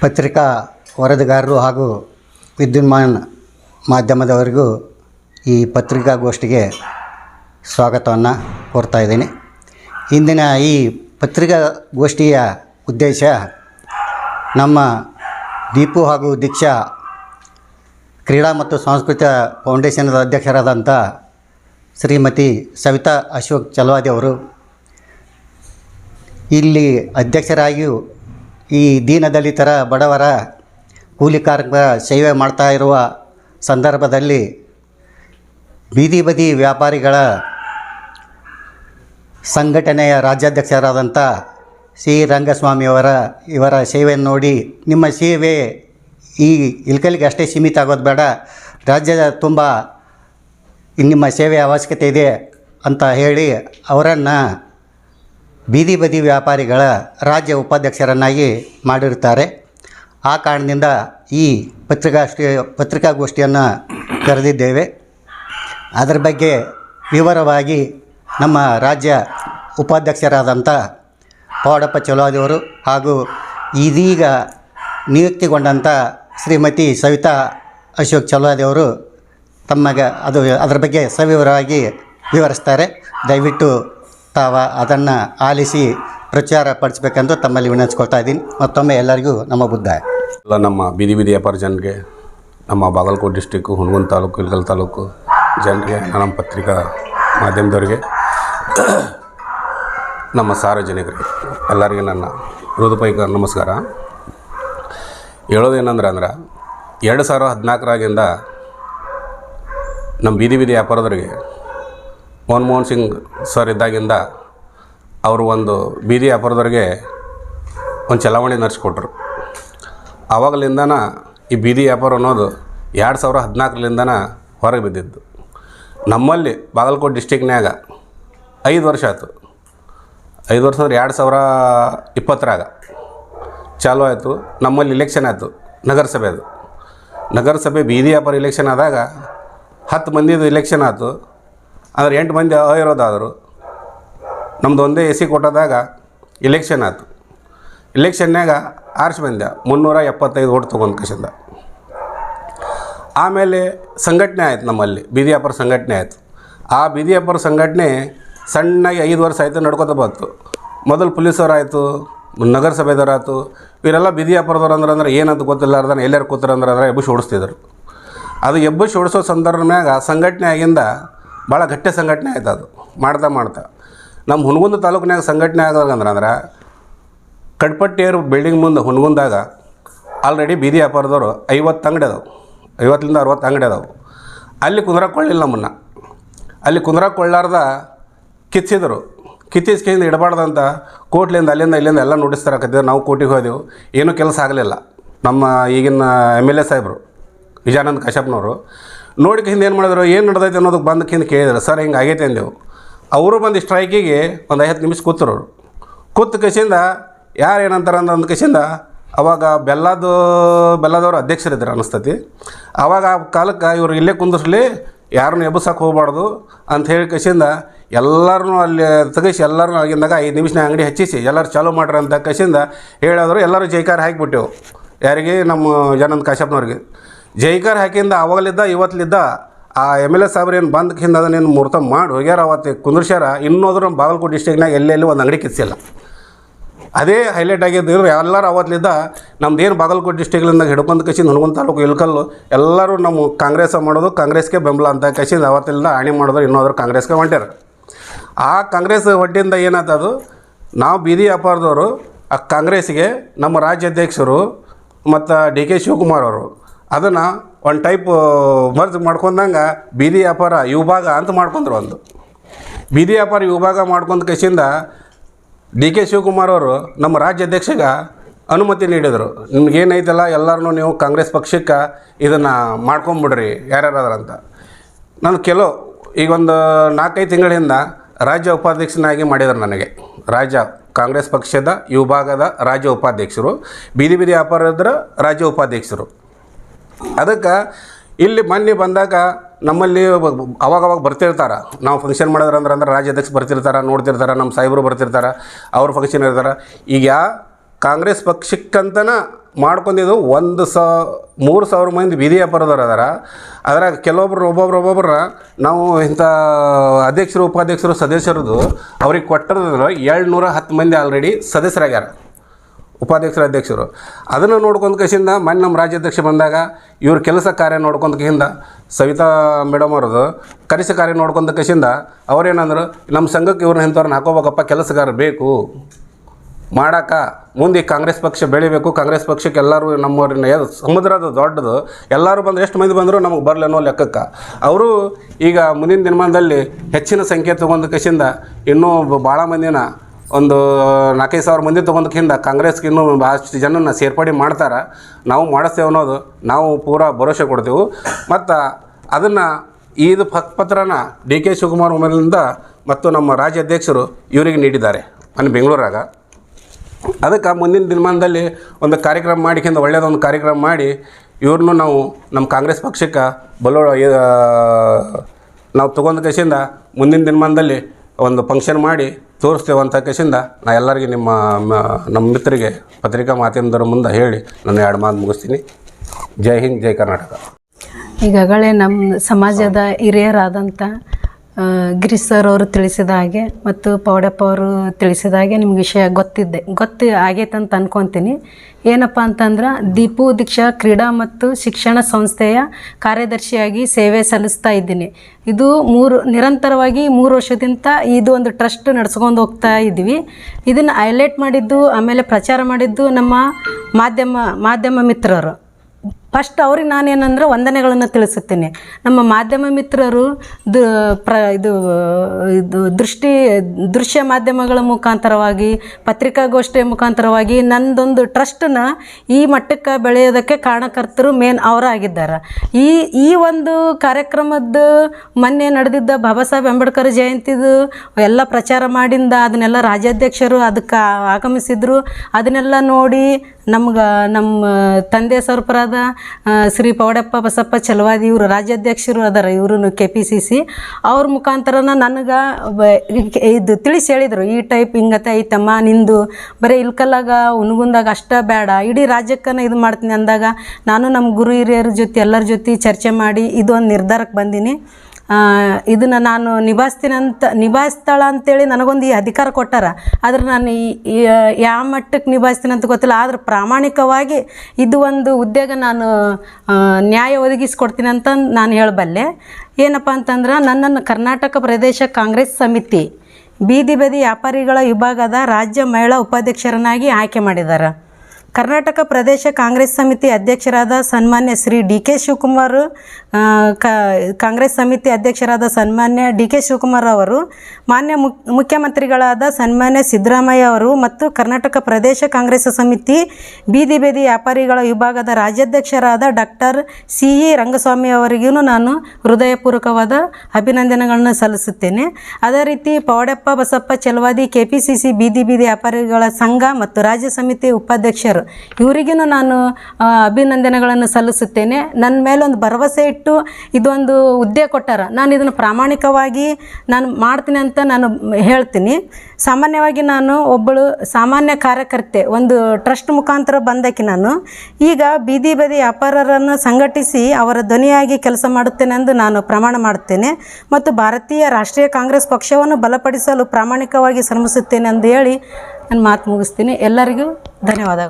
ಪತ್ರಿಕಾ ವರದಿಗಾರರು ಹಾಗೂ ವಿದ್ಯುನ್ಮಾನ ಮಾಧ್ಯಮದವರಿಗೂ ಈ ಪತ್ರಿಕಾಗೋಷ್ಠಿಗೆ ಸ್ವಾಗತವನ್ನು ಕೋರ್ತಾ ಇದ್ದೀನಿ. ಇಂದಿನ ಈ ಪತ್ರಿಕಾಗೋಷ್ಠಿಯ ಉದ್ದೇಶ ನಮ್ಮ ದೀಪು ಹಾಗೂ ದೀಕ್ಷಾ ಕ್ರೀಡಾ ಮತ್ತು ಸಾಂಸ್ಕೃತಿಕ ಫೌಂಡೇಶನ್ದ ಅಧ್ಯಕ್ಷರಾದಂಥ ಶ್ರೀಮತಿ ಸವಿತಾ ಅಶೋಕ್ ಚಲವಾದಿ ಅವರು ಇಲ್ಲಿ ಅಧ್ಯಕ್ಷರಾಗಿಯೂ ಈ ದೀನದಲಿತರ ಬಡವರ ಕೂಲಿ ಕಾರ್ಮಿಕರ ಸೇವೆ ಮಾಡ್ತಾ ಇರುವ ಸಂದರ್ಭದಲ್ಲಿ ಬೀದಿ ಬದಿ ವ್ಯಾಪಾರಿಗಳ ಸಂಘಟನೆಯ ರಾಜ್ಯಾಧ್ಯಕ್ಷರಾದಂಥ ಸಿ. ರಂಗಸ್ವಾಮಿಯವರ ಇವರ ಸೇವೆಯನ್ನು ನೋಡಿ ನಿಮ್ಮ ಸೇವೆ ಈ ಇಲ್ಕಲಿಗೆ ಅಷ್ಟೇ ಸೀಮಿತ ಆಗೋದು ಬೇಡ. ರಾಜ್ಯದ ತುಂಬ ನಿಮ್ಮ ಸೇವೆಯ ಅವಶ್ಯಕತೆ ಇದೆ ಅಂತ ಹೇಳಿ ಅವರನ್ನು ಬೀದಿ ಬದಿ ವ್ಯಾಪಾರಿಗಳ ರಾಜ್ಯ ಉಪಾಧ್ಯಕ್ಷರನ್ನಾಗಿ ಮಾಡಿರ್ತಾರೆ ಆ ಕಾರಣದಿಂದ ಈ ಪತ್ರಿಕಾಷ್ಟಿ ಪತ್ರಿಕಾಗೋಷ್ಠಿಯನ್ನು ಕರೆದಿದ್ದೇವೆ. ಅದರ ಬಗ್ಗೆ ವಿವರವಾಗಿ ನಮ್ಮ ರಾಜ್ಯ ಉಪಾಧ್ಯಕ್ಷರಾದಂಥ ಪವಾಡಪ್ಪ ಚಲೋದಿಯವರು ಹಾಗೂ ಇದೀಗ ನಿಯುಕ್ತಿಗೊಂಡಂಥ ಶ್ರೀಮತಿ ಸವಿತಾ ಅಶೋಕ್ ಚಲೋದಿಯವರು ತಮಗೆ ಅದು, ಅದರ ಬಗ್ಗೆ ಸವಿವರವಾಗಿ ವಿವರಿಸ್ತಾರೆ. ದಯವಿಟ್ಟು ತಾವ ಅದನ್ನು ಆಲಿಸಿ ಪ್ರಚಾರ ಪಡಿಸ್ಬೇಕೆಂದು ತಮ್ಮಲ್ಲಿ ವಿನಂತಿಸ್ಕೊಳ್ತಾ ಇದ್ದೀನಿ. ಮತ್ತೊಮ್ಮೆ ಎಲ್ಲರಿಗೂ ನಮ್ಮ ಬುದ್ಧ. ಎಲ್ಲ ನಮ್ಮ ಬೀದಿ ಬೀದಿ ವ್ಯಾಪಾರ ಜನರಿಗೆ, ನಮ್ಮ ಬಾಗಲಕೋಟೆ ಡಿಸ್ಟಿಕ್ಕು ಹುಣಗುಂದ ತಾಲೂಕು, ಇಲ್ಗಲ್ ತಾಲೂಕು ಜನರಿಗೆ ನಮ್ಮ ಪತ್ರಿಕಾ ಮಾಧ್ಯಮದವರಿಗೆ, ನಮ್ಮ ಸಾರ್ವಜನಿಕರಿಗೆ, ಎಲ್ಲರಿಗೆ ನನ್ನ ಹೃದಯಪೈಕ ನಮಸ್ಕಾರ. ಹೇಳೋದೇನಂದ್ರೆ ಅಂದ್ರೆ, ಎರಡು ಸಾವಿರ ಹದಿನಾಲ್ಕರಾಗಿಂದ ನಮ್ಮ ಬೀದಿ ಬೀದಿ ವ್ಯಾಪಾರದವರಿಗೆ ಮನಮೋಹನ್ ಸಿಂಗ್ ಸರ್ ಇದ್ದಾಗಿಂದ ಅವರು ಒಂದು ಬೀದಿ ವ್ಯಾಪಾರದವ್ರಿಗೆ ಒಂದು ಚಲಾವಣೆ ನಡೆಸ್ಕೊಟ್ರು. ಆವಾಗಲಿಂದನ ಈ ಬೀದಿ ವ್ಯಾಪಾರ ಅನ್ನೋದು ಎರಡು ಸಾವಿರ ಹದಿನಾಲ್ಕರಿಂದನ ಹೊರಗೆ ಬಿದ್ದಿದ್ದು. ನಮ್ಮಲ್ಲಿ ಬಾಗಲಕೋಟೆ ಡಿಸ್ಟಿಕ್ನ್ಯಾಗ ಐದು ವರ್ಷ ಆಯ್ತು. ಐದು ವರ್ಷ ಅಂದ್ರೆ ಎರಡು ಸಾವಿರ ಇಪ್ಪತ್ತರಾಗ ಚಾಲು ಆಯಿತು. ನಮ್ಮಲ್ಲಿ ಇಲೆಕ್ಷನ್ ಆಯಿತು ನಗರಸಭೆದು. ನಗರಸಭೆ ಬೀದಿ ವ್ಯಾಪಾರ ಇಲೆಕ್ಷನ್ ಆದಾಗ ಹತ್ತು ಮಂದಿದು ಇಲೆಕ್ಷನ್ ಆಯ್ತು. ಅಂದ್ರೆ ಎಂಟು ಮಂದಿ ಅವಿರೋಧಾದರು. ನಮ್ದು ಒಂದೇ ಎ ಸಿ ಕೊಟ್ಟದಾಗ ಇಲೆಕ್ಷನ್ ಆಯ್ತು. ಇಲೆಕ್ಷನ್ನಾಗ ಆರ್ಸ್ ಬಂದ. ಮುನ್ನೂರ ಎಪ್ಪತ್ತೈದು ಓಟ್ ತೊಗೊಂಡು ಕಸಿಂದ. ಆಮೇಲೆ ಸಂಘಟನೆ ಆಯ್ತು ನಮ್ಮಲ್ಲಿ. ಬೀದಿ ವ್ಯಾಪಾರ ಸಂಘಟನೆ ಆಯಿತು. ಆ ಬೀದಿ ವ್ಯಾಪಾರ ಸಂಘಟನೆ ಸಣ್ಣಗೆ ಐದು ವರ್ಷ ಆಯಿತು ನಡ್ಕೊತ ಬಂತು. ಮೊದಲು ಪೊಲೀಸವ್ರು ಆಯಿತು ನಗರಸಭೆದವ್ರು ಆಯ್ತು ಇವರೆಲ್ಲ ಬೀದಿ ಅಂದ್ರೆ ಅಂದ್ರೆ ಏನಂತ ಗೊತ್ತಿಲ್ಲಾರ್ದಾನೆ ಎಲ್ಲಾರು ಎಲ್ಲರೂ ಅಂದ್ರೆ ಅಂದ್ರೆ ಎಬ್ಬಿಸಿ ಓಡಿಸ್ತಿದ್ರು. ಅದು ಎಬ್ಬಿಸಿ ಓಡಿಸೋ ಸಂದರ್ಭನ್ಯಾಗ ಸಂಘಟನೆ ಆಗಿಂದ ಭಾಳ ಗಟ್ಟಿ ಸಂಘಟನೆ ಆಯ್ತು ಅದು. ಮಾಡ್ತಾ ಮಾಡ್ತಾ. ನಮ್ಮ ಹುನಗುಂದ ತಾಲೂಕಿನಾಗ ಸಂಘಟನೆ ಆಗೋದಂದ್ರೆ ಅಂದ್ರೆ ಕಡ್ಪಟ್ಟಿಯರು ಬಿಲ್ಡಿಂಗ್ ಮುಂದೆ ಹುನಗುಂದಾಗ ಆಲ್ರೆಡಿ ಬೀದಿ ವ್ಯಾಪಾರದವರು ಐವತ್ತು ಅಂಗಡಿ ಅದಾವೆ. ಐವತ್ತರಿಂದ ಅರವತ್ತು ಅಂಗಡಿ ಅದಾವೆ. ಅಲ್ಲಿ ಕುಂದ್ರಕೊಳ್ಳಿಲ್ಲ ನಮ್ಮನ್ನು. ಅಲ್ಲಿ ಕುಂದ್ರಕೊಳ್ಳಾರ್ದ ಕಿತ್ತಿದ್ರು ಕಿತ್ತಿಸ್ಕೆಯಿಂದ ಇಡಬಾರ್ದಂತ ಕೋಟ್ಲಿಂದ ಅಲ್ಲಿಂದ ಇಲ್ಲಿಂದ ಎಲ್ಲ ನೋಟಿಸ್ ತರಕತ್ತಿದ್ರು ನಾವು ಕೋಟಿಗೆ ಹೋದೆವು. ಏನೂ ಕೆಲಸ ಆಗಲಿಲ್ಲ. ನಮ್ಮ ಈಗಿನ ಎಂ ಎಲ್ ಎ ಸಾಹೇಬರು, ವಿಜಯಾನಂದ ಕಶ್ಯಪ್ನವರು ನೋಡಿ ಹಿಂದೆ ಏನು ಮಾಡಿದ್ರು? ಏನು ನಡೆದೈತೆ ಅನ್ನೋದಕ್ಕೆ ಬಂದಕ್ಕೆ ಹಿಂದೆ ಕೇಳಿದ್ರು, ಸರ್, ಹಿಂಗೆ ಆಗೈತೆ ಅಂದೆವು ಅವರು ಬಂದು ಸ್ಟ್ರೈಕಿಗೆ ಒಂದು ಐವತ್ತು ನಿಮಿಷ ಕೂತರು ಕೂತ ಕಸಿಂದ ಯಾರು ಏನಂತಾರೆ ಅಂದ ಅಂದ ಅವಾಗ ಬೆಲ್ಲದ್ದು ಬೆಲ್ಲದವರು ಅಧ್ಯಕ್ಷರಿದ್ರು ಅನಿಸ್ತತಿ. ಅವಾಗ ಆ ಕಾಲಕ್ಕೆ ಇವರು ಇಲ್ಲೇ ಕುಂದಿರ್ಸ್ಲಿ, ಯಾರನ್ನೂ ಎಬ್ಬಸಕ್ಕೆ ಹೋಗ್ಬಾರ್ದು ಅಂತ ಹೇಳಿ ಕಸಿಂದ ಎಲ್ಲರೂ ಅಲ್ಲಿ ತೆಗಿಸಿ ಎಲ್ಲರೂ ಆಗಿಂದಾಗ ಐದು ನಿಮಿಷನ ಅಂಗಡಿ ಹಚ್ಚಿಸಿ, ಎಲ್ಲರೂ ಚಾಲೂ ಮಾಡ್ರಿ ಅಂತ ಕಸಿಂದ ಹೇಳಿದ್ರು ಎಲ್ಲರೂ ಜೈಕಾರ ಹಾಕಿಬಿಟ್ಟೆವು. ಯಾರಿಗೆ? ನಮ್ಮ ಜನಂದ್ ಕಾಶ್ಯಪ್ನವ್ರಿಗೆ. ಜೈಕಾರ ಹಾಕಿಂದ ಅವಾಗಲಿದ್ದ ಇವತ್ತಲಿದ್ದ ಆ ಎಂ ಎಲ್ ಎ ಸಾಬ್ರು ಏನು ಬಂದ ಅದನ್ನೇನು ಮುಹೂರ್ತ ಮಾಡಿ ಹೋಗ್ಯಾರ ಅವತ್ತು ಕುಂದ್ರಶ್ಯಾರ ಇನ್ನೋದ್ರು ನಮ್ಮ ಬಾಗಲಕೋಟೆ ಡಿಸ್ಟಿಕ್ನಾಗ ಎಲ್ಲೆಲ್ಲಿ ಒಂದು ಅಂಗಡಿ ಕಿತ್ತಿಲ್ಲ ಅದೇ ಹೈಲೈಟ್ ಆಗಿದ್ದು ಎಲ್ಲರೂ ಅವತ್ತಲಿದ್ದ ನಮ್ದು ಏನು ಬಾಗಲಕೋಟೆ ಡಿಸ್ಟಿಕ್ಲಿಂದ ಹಿಡ್ಕೊಂಡು ಕಸಿಂದ ಹುಣಗುಂದ ತಾಲೂಕು ಇಳ್ಕಲ್ಲು, ಎಲ್ಲರೂ ನಮ್ಮ ಕಾಂಗ್ರೆಸ್ ಮಾಡೋದು ಕಾಂಗ್ರೆಸ್ಗೆ ಬೆಂಬಲ ಅಂತ ಕಸಿಂದ ಅವತ್ತಿಂದ ಆಣಿ ಮಾಡಿದ್ರು ಇನ್ನೋದ್ರು ಕಾಂಗ್ರೆಸ್ಗೆ ಹೊಂಟ್ಯಾರ. ಆ ಕಾಂಗ್ರೆಸ್ ಹೊಟ್ಟಿಂದ ಏನಾಯ್ತದು ನಾವು ಬೀದಿ ವ್ಯಾಪಾರದವರು, ಆ ಕಾಂಗ್ರೆಸ್ಗೆ ನಮ್ಮ ರಾಜ್ಯಾಧ್ಯಕ್ಷರು ಮತ್ತು ಡಿ ಕೆ ಶಿವಕುಮಾರ್ ಅವರು ಅದನ್ನು ಒಂದು ಟೈಪ್ ಮರ್ಜ್ ಮಾಡ್ಕೊಂಡಂಗೆ ಬೀದಿ ವ್ಯಾಪಾರ ವಿಭಾಗ ಅಂತ ಮಾಡ್ಕೊಂಡ್ರು ಒಂದು. ಬೀದಿ ವ್ಯಾಪಾರ ವಿಭಾಗ ಮಾಡ್ಕೊಂಡ ಕಸಿಂದ ಡಿ ಕೆ ಶಿವಕುಮಾರ್ ಅವರು ನಮ್ಮ ರಾಜ್ಯಾಧ್ಯಕ್ಷಗೆ ಅನುಮತಿ ನೀಡಿದರು. ನಿಮ್ಗೇನೈತಲ್ಲ ಎಲ್ಲರನ್ನೂ ನೀವು ಕಾಂಗ್ರೆಸ್ ಪಕ್ಷಕ್ಕೆ ಇದನ್ನು ಮಾಡ್ಕೊಂಬಿಡ್ರಿ ಅಂತ. ನಾನು ಕೆಲವು ಈಗ ಒಂದು ನಾಲ್ಕೈದು ತಿಂಗಳಿಂದ ರಾಜ್ಯ ಉಪಾಧ್ಯಕ್ಷನಾಗಿ ಮಾಡಿದ್ರು ನನಗೆ. ರಾಜ್ಯ ಕಾಂಗ್ರೆಸ್ ಪಕ್ಷದ ವಿಭಾಗದ ರಾಜ್ಯ ಉಪಾಧ್ಯಕ್ಷರು, ಬೀದಿ ಬೀದಿ ವ್ಯಾಪಾರದ ರಾಜ್ಯ ಉಪಾಧ್ಯಕ್ಷರು. ಅದಕ್ಕೆ ಇಲ್ಲಿ ಮೊನ್ನೆ ಬಂದಾಗ ನಮ್ಮಲ್ಲಿ ಅವಾಗವಾಗ ಬರ್ತಿರ್ತಾರೆ. ನಾವು ಫಂಕ್ಷನ್ ಮಾಡಿದ್ರಂದ್ರೆ ಅಂದ್ರೆ ರಾಜ್ಯಾಧ್ಯಕ್ಷ ಬರ್ತಿರ್ತಾರೆ, ನೋಡ್ತಿರ್ತಾರೆ ನಮ್ಮ ಸಾಹೇಬರು ಬರ್ತಿರ್ತಾರೆ, ಅವ್ರ ಫಂಕ್ಷನ್ ಇರ್ತಾರೆ. ಈಗ ಕಾಂಗ್ರೆಸ್ ಪಕ್ಷಕ್ಕಂತನ ಮಾಡ್ಕೊಂಡಿದ್ದು ಒಂದು ಸ, ಮೂರು ಸಾವಿರ ಮಂದಿ ಬೀದಿ ವ್ಯಾಪಾರದವ್ರು ಅದಾರ. ಅದ್ರಾಗ ಕೆಲವೊಬ್ರು, ಒಬ್ಬೊಬ್ರು, ಒಬ್ಬೊಬ್ರ ನಾವು ಇಂಥ ಅಧ್ಯಕ್ಷರು, ಉಪಾಧ್ಯಕ್ಷರು, ಸದಸ್ಯರದು ಅವ್ರಿಗೆ ಕೊಟ್ಟಿರೋದ್ರ ಏಳ್ನೂರ ಹತ್ತು ಮಂದಿ ಆಲ್ರೆಡಿ ಸದಸ್ಯರಾಗ್ಯಾರ. ಉಪಾಧ್ಯಕ್ಷರ ಅಧ್ಯಕ್ಷರು. ಅದನ್ನು ನೋಡ್ಕೊಂಡ್ ಕಸಿಂದ ಮೊನ್ನೆ ನಮ್ಮ ರಾಜ್ಯಾಧ್ಯಕ್ಷ ಬಂದಾಗ ಇವ್ರ ಕೆಲಸ ಕಾರ್ಯ ನೋಡ್ಕೊಂತ ಸವಿತಾ ಮೇಡಮ್ ಅವ್ರದ್ದು ಕರೆಸ ಕಾರ್ಯ ನೋಡ್ಕೊಂತ ಕಸಿಂದ ಅವ್ರೇನಂದ್ರು, ನಮ್ಮ ಸಂಘಕ್ಕೆ ಇವ್ರನ್ನ ಇಂಥವ್ರನ್ನ ಹಾಕೋಬೇಕಪ್ಪ, ಕೆಲಸಗಾರ ಬೇಕು. ಮಾಡಾಕ ಮುಂದೆ ಕಾಂಗ್ರೆಸ್ ಪಕ್ಷ ಬೆಳಿಬೇಕು. ಕಾಂಗ್ರೆಸ್ ಪಕ್ಷಕ್ಕೆ ಎಲ್ಲರೂ ನಮ್ಮವ್ರನ್ನ ಸಮುದ್ರದ ದೊಡ್ಡದು. ಎಲ್ಲರೂ ಬಂದು ಎಷ್ಟು ಮಂದಿ ಬಂದರೂ ನಮಗೆ ಬರಲಿ ಅನ್ನೋ ಲೆಕ್ಕಕ್ಕೆ. ಅವರು ಈಗ ಮುಂದಿನ ದಿನಮಾನದಲ್ಲಿ ಹೆಚ್ಚಿನ ಸಂಖ್ಯೆ ತೊಗೊಂಡ ಕಸಿಂದ ಇನ್ನೂ ಭಾಳ ಮಂದಿನ ಒಂದು ನಾಲ್ಕೈದು ಸಾವಿರ ಮಂದಿ ತೊಗೊಂಡಕ್ಕಿಂತ ಕಾಂಗ್ರೆಸ್ಗೆ ಇನ್ನೂ ಭಾಳಷ್ಟು ಜನನ ಸೇರ್ಪಡೆ ಮಾಡ್ತಾರೆ. ನಾವು ಮಾಡಿಸ್ತೇವೆ ಅನ್ನೋದು ನಾವು ಪೂರಾ ಭರೋಸೆ ಕೊಡ್ತೇವೆ. ಮತ್ತು ಅದನ್ನು ಇದು ಪತ್ರನ ಡಿ ಕೆ ಶಿವಕುಮಾರ್ ಮೇಲಿಂದ ಮತ್ತು ನಮ್ಮ ರಾಜ್ಯಾಧ್ಯಕ್ಷರು ಇವರಿಗೆ ನೀಡಿದ್ದಾರೆ ಅಲ್ಲಿ ಬೆಂಗಳೂರಾಗ. ಅದಕ್ಕೆ ಮುಂದಿನ ದಿನಮಾನದಲ್ಲಿ ಒಂದು ಕಾರ್ಯಕ್ರಮ ಮಾಡಿಕೊಂಡು ಒಳ್ಳೆಯದೊಂದು ಕಾರ್ಯಕ್ರಮ ಮಾಡಿ ಇವ್ರನ್ನೂ ನಾವು ನಮ್ಮ ಕಾಂಗ್ರೆಸ್ ಪಕ್ಷಕ್ಕೆ ಬಲೋ ನಾವು ತೊಗೊಂಡ ಕಸಿಂದ ಮುಂದಿನ ದಿನಮಾನದಲ್ಲಿ ಒಂದು ಫಂಕ್ಷನ್ ಮಾಡಿ ತೋರಿಸ್ತೇವೆ ಅಂತ ಕಸಿಂದ ನಾ ಎಲ್ಲರಿಗೆ ನಿಮ್ಮ ನಮ್ಮ ಮಿತ್ರರಿಗೆ ಪತ್ರಿಕಾ ಮಾಧ್ಯಮದವ್ರ ಮುಂದೆ ಹೇಳಿ ನನ್ನ ಎರಡು ಮಾತು ಮುಗಿಸ್ತೀನಿ. ಜೈ ಹಿಂದ್, ಜೈ ಕರ್ನಾಟಕ. ಈಗಾಗಲೇ ನಮ್ಮ ಸಮಾಜದ ಹಿರಿಯರಾದಂಥ ಗಿರೀಶ್ ಸರ್ ಅವರು ತಿಳಿಸಿದ ಹಾಗೆ ಮತ್ತು ಪೌಡಪ್ಪ ಅವರು ತಿಳಿಸಿದ ಹಾಗೆ ನಿಮ್ಗೆ ವಿಷಯ ಗೊತ್ತಿದ್ದೆ. ಗೊತ್ತು ಆಗೈತೆ ಅಂತ ಅನ್ಕೊತೀನಿ. ಏನಪ್ಪ ಅಂತಂದ್ರೆ ದೀಪು ದೀಕ್ಷಾ ಕ್ರೀಡಾ ಮತ್ತು ಶಿಕ್ಷಣ ಸಂಸ್ಥೆಯ ಕಾರ್ಯದರ್ಶಿಯಾಗಿ ಸೇವೆ ಸಲ್ಲಿಸ್ತಾ ಇದ್ದೀನಿ. ಇದು ಮೂರು, ನಿರಂತರವಾಗಿ ಮೂರು ವರ್ಷದಿಂದ ಇದು ಒಂದು ಟ್ರಸ್ಟ್ ನಡೆಸ್ಕೊಂಡು ಹೋಗ್ತಾ ಇದ್ದೀವಿ. ಇದನ್ನು ಹೈಲೈಟ್ ಮಾಡಿದ್ದು, ಆಮೇಲೆ ಪ್ರಚಾರ ಮಾಡಿದ್ದು ನಮ್ಮ ಮಾಧ್ಯಮ ಮಾಧ್ಯಮ ಮಿತ್ರರು. ಫಸ್ಟ್ ಅವ್ರಿಗೆ ನಾನೇನಂದ್ರೆ ವಂದನೆಗಳನ್ನು ತಿಳಿಸುತ್ತೇನೆ. ನಮ್ಮ ಮಾಧ್ಯಮ ಮಿತ್ರರು ದ ಪ್ರ ಇದು ಇದು ದೃಷ್ಟಿ, ದೃಶ್ಯ ಮಾಧ್ಯಮಗಳ ಮುಖಾಂತರವಾಗಿ, ಪತ್ರಿಕಾಗೋಷ್ಠಿಯ ಮುಖಾಂತರವಾಗಿ ನಂದೊಂದು ಟ್ರಸ್ಟನ್ನ ಈ ಮಟ್ಟಕ್ಕೆ ಬೆಳೆಯೋದಕ್ಕೆ ಕಾರಣಕರ್ತರು ಮೇನ್ ಅವರಾಗಿದ್ದಾರೆ. ಈ ಈ ಒಂದು ಕಾರ್ಯಕ್ರಮದ ಮೊನ್ನೆ ನಡೆದಿದ್ದ ಬಾಬಾ ಸಾಹೇಬ್ ಅಂಬೇಡ್ಕರ್ ಜಯಂತಿದು ಎಲ್ಲ ಪ್ರಚಾರ ಮಾಡಿಂದ ಅದನ್ನೆಲ್ಲ ರಾಜ್ಯಾಧ್ಯಕ್ಷರು ಅದಕ್ಕೆ ಆಗಮಿಸಿದ್ರು. ಅದನ್ನೆಲ್ಲ ನೋಡಿ ನಮ್ಗೆ, ನಮ್ಮ ತಂದೆ ಸರ್ಪರಾದ ಶ್ರೀ ಪೌಡಪ್ಪ ಬಸಪ್ಪ ಚಲವಾದಿ ಇವರು ರಾಜ್ಯಾಧ್ಯಕ್ಷರು ಅದಾರ ಇವರು ಕೆ ಪಿ ಸಿ ಸಿ ಅವ್ರ ಮುಖಾಂತರನ ನನಗೆ ಇದು ತಿಳಿಸಿ ಹೇಳಿದರು, ಈ ಟೈಪ್ ಹಿಂಗತೆ ಐತಮ್ಮ, ನಿಂದು ಬರೀ ಇಲ್ಕಲ್ಲಾಗ ಉನ್ಗುಂದಾಗ ಅಷ್ಟೇ ಬೇಡ ಇಡೀ ರಾಜ್ಯಕ್ಕನ ಇದು ಮಾಡ್ತೀನಿ ಅಂದಾಗ ನಾನು ನಮ್ಮ ಗುರು ಹಿರಿಯರ ಜೊತೆ ಎಲ್ಲರ ಜೊತೆ ಚರ್ಚೆ ಮಾಡಿ ಇದೊಂದು ನಿರ್ಧಾರಕ್ಕೆ ಬಂದೀನಿ. ಇದನ್ನು ನಾನು ನಿಭಾಯಿಸ್ತೀನಂತ, ನಿಭಾಯಿಸ್ತಾಳ ಅಂತೇಳಿ ನನಗೊಂದು ಈ ಅಧಿಕಾರ ಕೊಟ್ಟಾರ. ಆದರೆ ನಾನು ಈ ಯಾವ ಮಟ್ಟಕ್ಕೆ ನಿಭಾಯಿಸ್ತೀನಿ ಅಂತ ಗೊತ್ತಿಲ್ಲ. ಆದ್ರೆ ಪ್ರಾಮಾಣಿಕವಾಗಿ ಇದು ಒಂದು ಉದ್ಯೋಗ ನಾನು ನ್ಯಾಯ ಒದಗಿಸ್ಕೊಡ್ತೀನಿ ಅಂತ ನಾನು ಹೇಳಬಲ್ಲೆ. ಏನಪ್ಪ ಅಂತಂದ್ರೆ ನನ್ನನ್ನು ಕರ್ನಾಟಕ ಪ್ರದೇಶ ಕಾಂಗ್ರೆಸ್ ಸಮಿತಿ ಬೀದಿ ಬದಿ ವ್ಯಾಪಾರಿಗಳ ವಿಭಾಗದ ರಾಜ್ಯ ಮಹಿಳಾ ಉಪಾಧ್ಯಕ್ಷರನ್ನಾಗಿ ಆಯ್ಕೆ ಮಾಡಿದ್ದಾರೆ ಕರ್ನಾಟಕ ಪ್ರದೇಶ ಕಾಂಗ್ರೆಸ್ ಸಮಿತಿ ಅಧ್ಯಕ್ಷರಾದ ಸನ್ಮಾನ್ಯ ಶ್ರೀ ಡಿ ಕೆ ಶಿವಕುಮಾರ್ ಕಾಂಗ್ರೆಸ್ ಸಮಿತಿ ಅಧ್ಯಕ್ಷರಾದ ಸನ್ಮಾನ್ಯ ಡಿ ಕೆ ಶಿವಕುಮಾರ್ ಅವರು, ಮಾನ್ಯ ಮುಖ್ಯಮಂತ್ರಿಗಳಾದ ಸನ್ಮಾನ್ಯ ಸಿದ್ದರಾಮಯ್ಯ ಅವರು ಮತ್ತು ಕರ್ನಾಟಕ ಪ್ರದೇಶ ಕಾಂಗ್ರೆಸ್ ಸಮಿತಿ ಬೀದಿ ಬೀದಿ ವ್ಯಾಪಾರಿಗಳ ವಿಭಾಗದ ರಾಜ್ಯಾಧ್ಯಕ್ಷರಾದ ಡಾಕ್ಟರ್ ಸಿ ಇ ರಂಗಸ್ವಾಮಿ ಅವರಿಗೂ ನಾನು ಹೃದಯಪೂರ್ವಕವಾದ ಅಭಿನಂದನೆಗಳನ್ನು ಸಲ್ಲಿಸುತ್ತೇನೆ. ಅದೇ ರೀತಿ Powdappa Basappa Chaluvadi K P C C ಬೀದಿ ಬೀದಿ ವ್ಯಾಪಾರಿಗಳ ಸಂಘ ಮತ್ತು ರಾಜ್ಯ ಸಮಿತಿ ಉಪಾಧ್ಯಕ್ಷರು ಇವರಿಗೂ ನಾನು ಅಭಿನಂದನೆಗಳನ್ನು ಸಲ್ಲಿಸುತ್ತೇನೆ. ನನ್ನ ಮೇಲೊಂದು ಭರವಸೆ ಇಟ್ಟು ಇದೊಂದು ಹುದ್ದೆ ಕೊಟ್ಟಾರ. ನಾನು ಇದನ್ನು ಪ್ರಾಮಾಣಿಕವಾಗಿ ನಾನು ಮಾಡ್ತೀನಿ ಅಂತ ನಾನು ಹೇಳ್ತೀನಿ. ಸಾಮಾನ್ಯವಾಗಿ ನಾನು ಒಬ್ಬಳು ಸಾಮಾನ್ಯ ಕಾರ್ಯಕರ್ತೆ, ಒಂದು ಟ್ರಸ್ಟ್ ಮುಖಾಂತರ ಬಂದಕ್ಕೆ ನಾನು. ಈಗ ಬೀದಿ ಬದಿ ವ್ಯಾಪಾರರನ್ನು ಸಂಘಟಿಸಿ ಅವರ ಧ್ವನಿಯಾಗಿ ಕೆಲಸ ಮಾಡುತ್ತೇನೆ ಎಂದು ನಾನು ಪ್ರಮಾಣ ಮಾಡುತ್ತೇನೆ ಮತ್ತು ಭಾರತೀಯ ರಾಷ್ಟ್ರೀಯ ಕಾಂಗ್ರೆಸ್ ಪಕ್ಷವನ್ನು ಬಲಪಡಿಸಲು ಪ್ರಾಮಾಣಿಕವಾಗಿ ಶ್ರಮಿಸುತ್ತೇನೆ ಎಂದು ಹೇಳಿ ನಾನು ಮಾತು ಮುಗಿಸ್ತೀನಿ. ಎಲ್ಲರಿಗೂ ಧನ್ಯವಾದಗಳು.